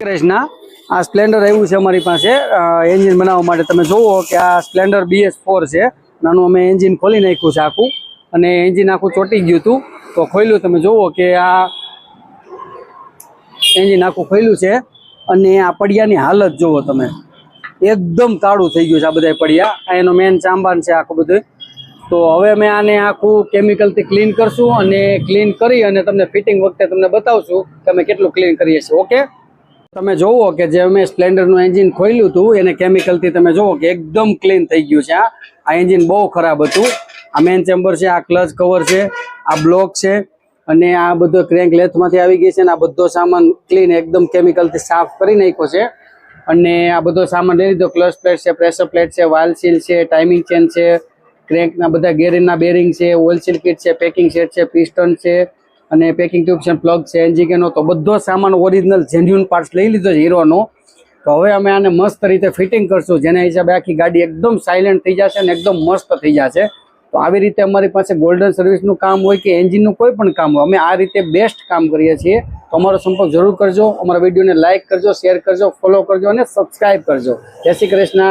કૃષ્ણ આ સ્પ્લેન્ડર આવ્યું છે અમારી પાસે. એન્જિન બનાવવા માટે તમે જુઓ કે આ સ્પ્લેન્ડર બીએસ ફોર છે. નાનું અમે એન્જિન ખોલી નાખ્યું છે આખું. અને એન્જિન આખું ચોટી ગયું હતું. તો ખોલ્યું, તમે જુઓ કે આ એન્જિન આખું ખોલ્યું છે. અને આ પડિયાની હાલત જુઓ તમે. એકદમ કાળું થઈ ગયું છે આ બધા પડિયા. આ એનો મેન ચાંબાન છે આખું બધું તો હવે અમે આને આખું કેમિકલથી ક્લીન કરશું અને ક્લીન કરી અને તમને ફિટિંગ વખતે તમને બતાવશું કે અમે કેટલું ક્લીન કરીએ છીએ. ઓકે તમે જોવો કે જે અમે સ્પ્લેન્ડરનું એન્જિન ખોલ્યું હતું, એને કેમિકલથી તમે જોવો કે એકદમ ક્લીન થઈ ગયું છે આ એન્જિન બહુ ખરાબ હતું. આ મેન ચેમ્બર છે, આ ક્લચ કવર છે, આ બ્લોક છે, અને આ બધો ક્રેન્ક લેથમાંથી આવી ગઈ છે અને આ બધો સામાન ક્લીન એકદમ કેમિકલથી સાફ કરી નાખ્યો છે. અને આ બધો સામાન લઈ લીધો ક્લચ પ્લેટ છે પ્રેશર પ્લેટ છે વાલ સીલ છે ટાઈમિંગ ચેન છે ક્રેન્કના બધા ગેરિંગના બેરિંગ છે ઓઇલ સીલ કિટ છે પેકિંગ સેટ છે પિસ્ટન છે અને પેકિંગ ટ્યુબ છે પ્લગ છે એન્જિકેનો તો બધો સામાન ઓરિજિનલ જેન્યુન પાર્ટ્સ લઈ લીધો છે, હીરોનો. તો હવે અમે આને મસ્ત રીતે ફિટિંગ કરશું, જેના હિસાબે આખી ગાડી એકદમ સાયલેન્ટ થઈ જશે અને એકદમ મસ્ત થઈ જશે. તો આવી રીતે અમારી પાસે ગોલ્ડન સર્વિસનું કામ હોય કે એન્જિનનું કોઈ પણ કામ હોય, અમે આ રીતે બેસ્ટ કામ કરીએ છીએ. તો અમારો સંપર્ક જરૂર કરજો, અમારા વિડીયોને લાઇક કરજો, શેર કરજો ફોલો કરજો અને સબસ્ક્રાઇબ કરજો. જય શ્રી કૃષ્ણ.